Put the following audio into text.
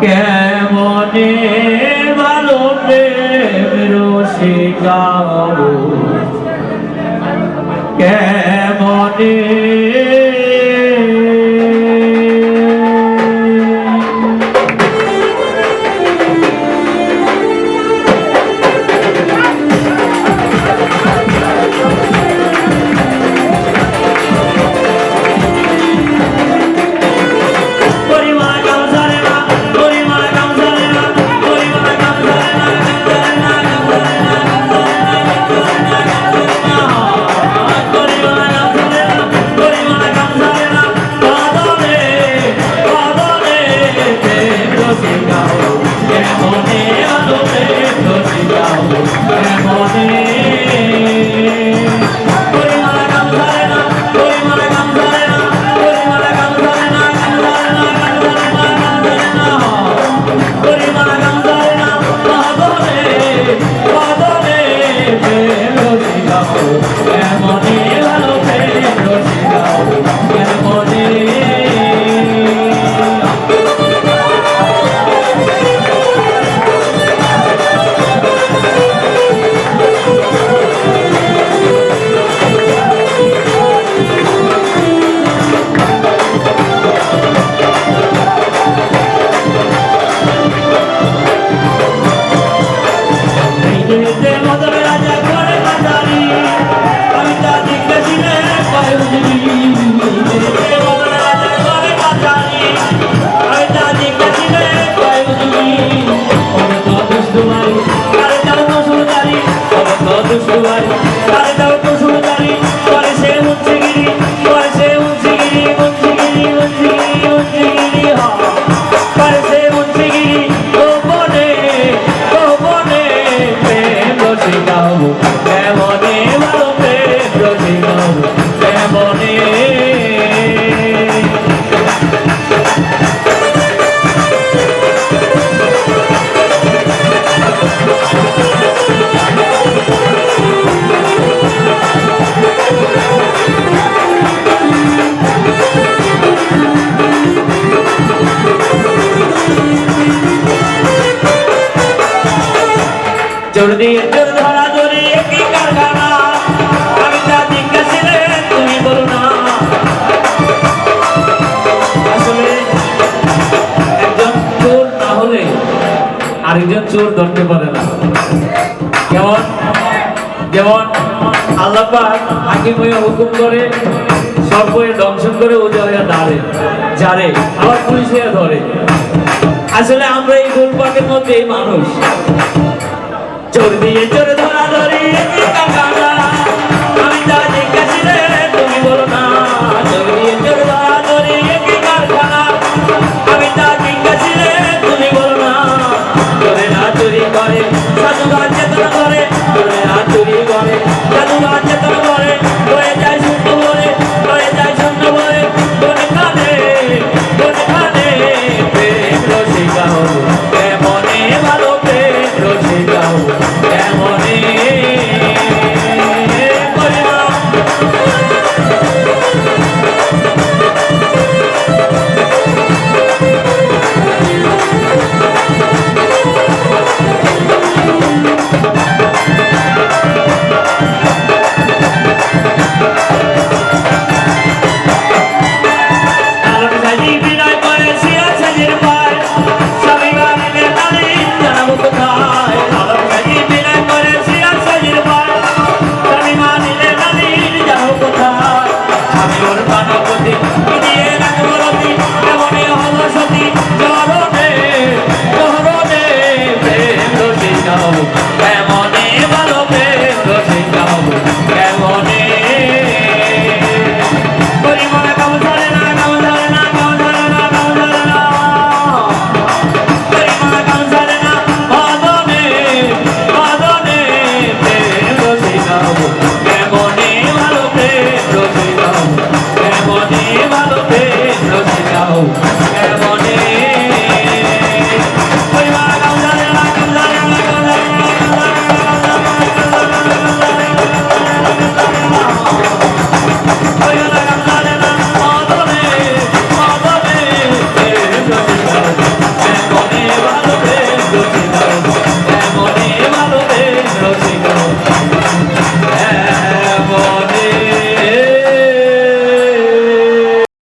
কেমনে ভালো প্রেম রসিকাও কেমনে Amen. আরেকজন চোর ধরতে পারে না। যেমন যেমন আল্লাপাক হাকিম হয়ে হুকুম করে, সব হয়ে দংশন করে ওজা হয়ে দাঁড়ে, জারে, আবার পুলিশ হয়ে ধরে। আসলে আমরা এই গোলপাকের মধ্যে এই মানুষ। চোখ দিয়ে চোর ধরা ধরি।